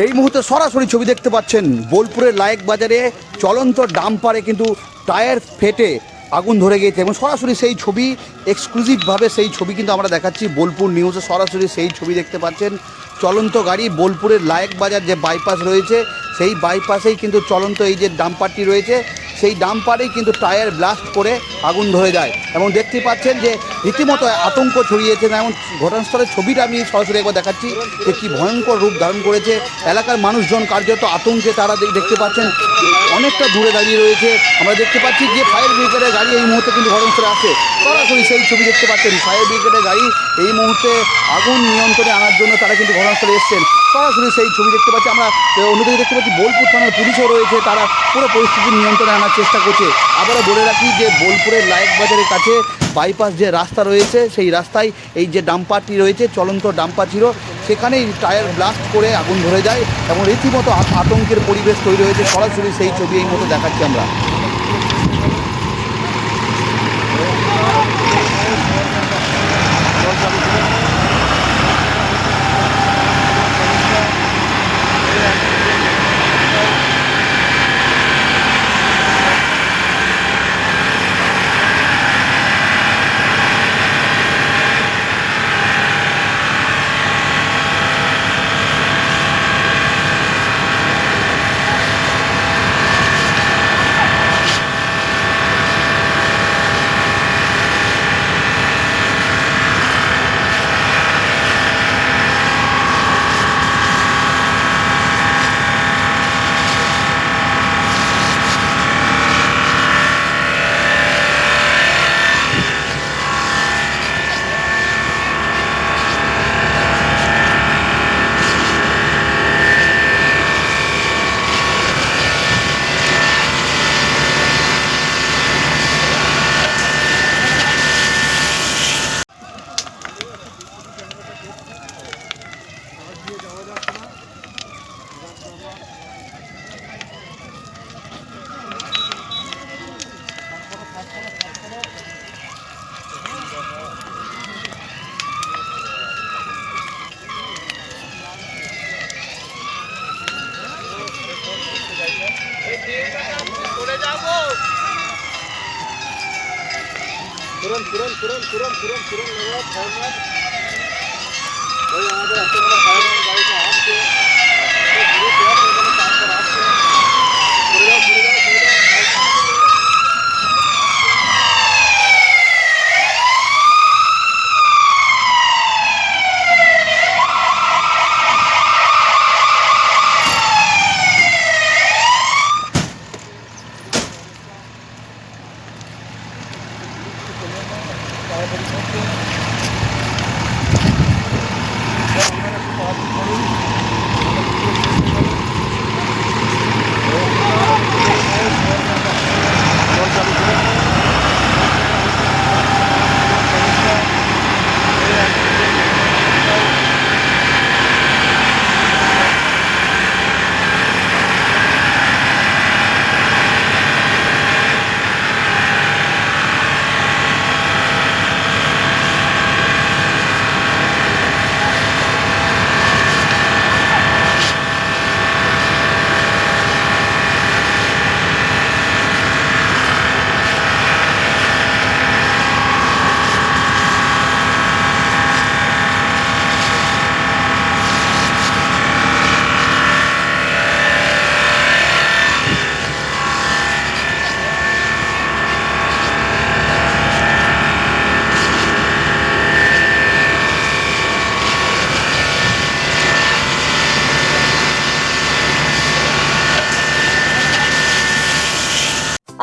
এই মুহূর্তে সরাসরি ছবি দেখতে পাচ্ছেন বোলপুরের লায়েক বাজারে চলন্ত ডাম্পারে কিন্তু টায়ার ফেটে আগুন ধরে গিয়েছে এবং সরাসরি সেই ছবি এক্সক্লুসিভভাবে সেই ছবি কিন্তু আমরা দেখাচ্ছি বোলপুর নিউজে সরাসরি সেই ছবি দেখতে পাচ্ছেন। চলন্ত গাড়ি বোলপুরের লায়েক বাজার যে বাইপাস রয়েছে, সেই বাইপাসেই কিন্তু চলন্ত এই যে ডাম্পারটি রয়েছে, সেই ডাম্পারেই কিন্তু টায়ার ব্লাস্ট করে আগুন ধরে যায়। এবং দেখতে পাচ্ছেন যে রীতিমতো আতঙ্ক ছড়িয়েছে। যেমন ঘটনাস্থলের ছবিটা আমি সরাসরি একবার দেখাচ্ছি। যে কী ভয়ঙ্কর রূপ ধারণ করেছে। এলাকার মানুষজন কার্যত আতঙ্কে তারা দেখতে পাচ্ছেন। অনেকটা দূরে দাঁড়িয়ে রয়েছে। আমরা দেখতে পাচ্ছি যে ফায়ার ব্রিগেডের গাড়ি এই মুহূর্তে কিন্তু ঘটনাস্থলে আসে। সরাসরি সেই ছবি দেখতে পাচ্ছেন। ফায়ার ব্রিগেডের গাড়ি এই মুহূর্তে আগুন নিয়ন্ত্রণে আনার জন্য তারা কিন্তু ঘটনাস্থলে এসছেন। সরাসরি সেই ছবি দেখতে পাচ্ছি। আমরা অন্যদিকে দেখতে পাচ্ছি বোলপুর থানার পুলিশও রয়েছে। তারা পুরো পরিস্থিতি নিয়ন্ত্রণে আনার চেষ্টা করছে। আবারও বলে রাখি যে বোলপুরের লায়েক বাজারের কাছে বাইপাস যে রাস্তা রয়েছে, সেই রাস্তায় এই যে ডাম্পারটি রয়েছে, চলন্ত ডাম্পার ছিল, সেখানেই টায়ার ব্লাস্ট করে আগুন ধরে যায় এবং রীতিমতো আতঙ্কের পরিবেশ তৈরি হয়েছে। সরাসরি সেই ছবি এই মতো দেখাচ্ছি আমরা। তুরন্ত তুরন্ত তুরন্ত তুরন্ত তুরন্ত তুরন্ত লেগে ফায়ারম্যান ওই আমাদের এতগুলো ফায়ারম্যান গাড়িটা আসছে Thank you.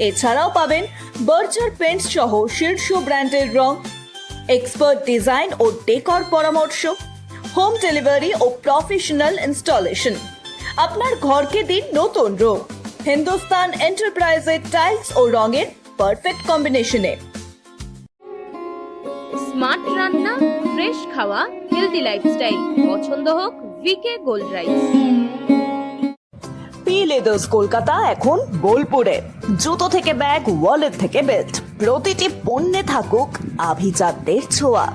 এছাড়াও পাবেন বার্জার পেন্ট সহ শীর্ষ ব্র্যান্ডের রং এক্সপার্ট ডিজাইন ও ডেকর পরামর্শ হোম ডেলিভারি ও প্রফেশনাল ইনস্টলেশন আপনার ঘরকে দিন নতুন রূপ হিন্দুস্তান এন্টারপ্রাইজের টাইলস ও রঙের পারফেক্ট কম্বিনেশনে স্মার্ট রান্না ফ্রেশ খাওয়া হেলদি লাইফস্টাইল পছন্দ হোক VK gold rice P leathers Kolkata এখন বোলপুরে। জুতো থেকে ব্যাগ ওয়ালেট থেকে বেল্ট প্রতিটি পণ্যে থাকুক আভিজাতদের ছোঁয়া।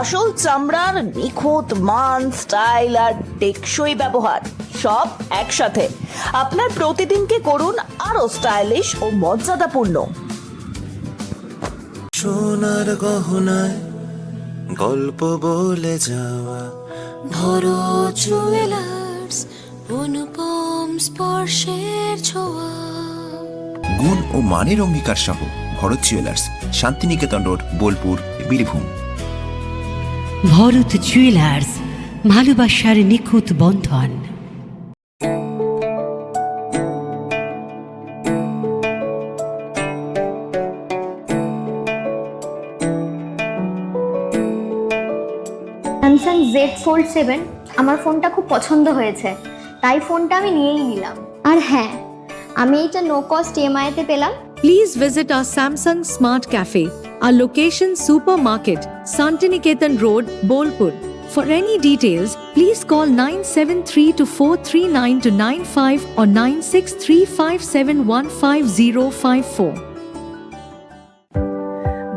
আসল চামড়ার নিখুঁত মান স্টাইল আর টেকসই ব্যবহার সব একসাথে। আপনার প্রতিদিনকে করুন আরও স্টাইলিশ ও মর্যাদাপূর্ণ। সোনার গহনায় গল্প বলে যাওয়া। ভরো জুয়েলার্স অনুপম স্পর্শের ছোঁয়া। গুণ ও মানের অঙ্গীকার সহ Bharat jewellers Shantiniketan road Bolpur Birbhum. Bharat jewellers ভালোবাসার নিখুঁত বন্ধন। স্যামসাং জেড ফোল্ড সেভেন আমার ফোনটা খুব পছন্দ হয়েছে। তাই ফোনটা আমি নিয়েই নিলাম আর হ্যাঁ আমি এইটা নো কস্ট ইএমআইতে পেলাম Please visit our Samsung Smart Cafe, our location supermarket, Santiniketan Road, Bolpur. For any details, please call 973 439 95 or 9635715054.